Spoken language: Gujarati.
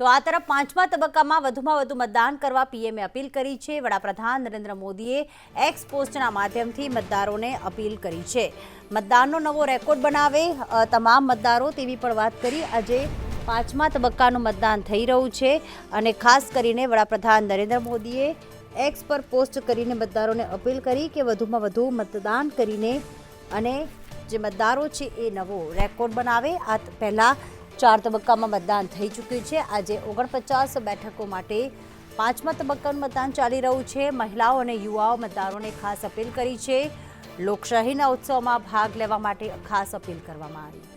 તો આ તરફ પાંચમા તબક્કામાં વધુમાં વધુ મતદાન કરવા પીએમે અપીલ કરી છે. વડાપ્રધાન નરેન્દ્ર મોદીએ એક્સ પોસ્ટના માધ્યમથી મતદારોને અપીલ કરી છે. મતદાનનો નવો રેકોર્ડ બનાવે તમામ મતદારો તેવી પણ વાત કરી. આજે પાંચમા તબક્કાનું મતદાન થઈ રહ્યું છે અને ખાસ કરીને વડાપ્રધાન નરેન્દ્ર મોદીએ એક્સ પર પોસ્ટ કરીને મતદારોને અપીલ કરી કે વધુમાં વધુ મતદાન કરીને અને જે મતદારો છે એ નવો રેકોર્ડ બનાવે. આ પહેલાં ચાર તબક્કામાં મતદાન થઈ ચૂક્યું છે. આજે ઓગણપચાસ બેઠકો માટે પાંચમા તબક્કાનું મતદાન ચાલી રહ્યું છે. મહિલાઓ અને યુવાઓ મતદારોને ખાસ અપીલ કરી છે. લોકશાહીના ઉત્સવમાં ભાગ લેવા માટે ખાસ અપીલ કરવામાં આવી.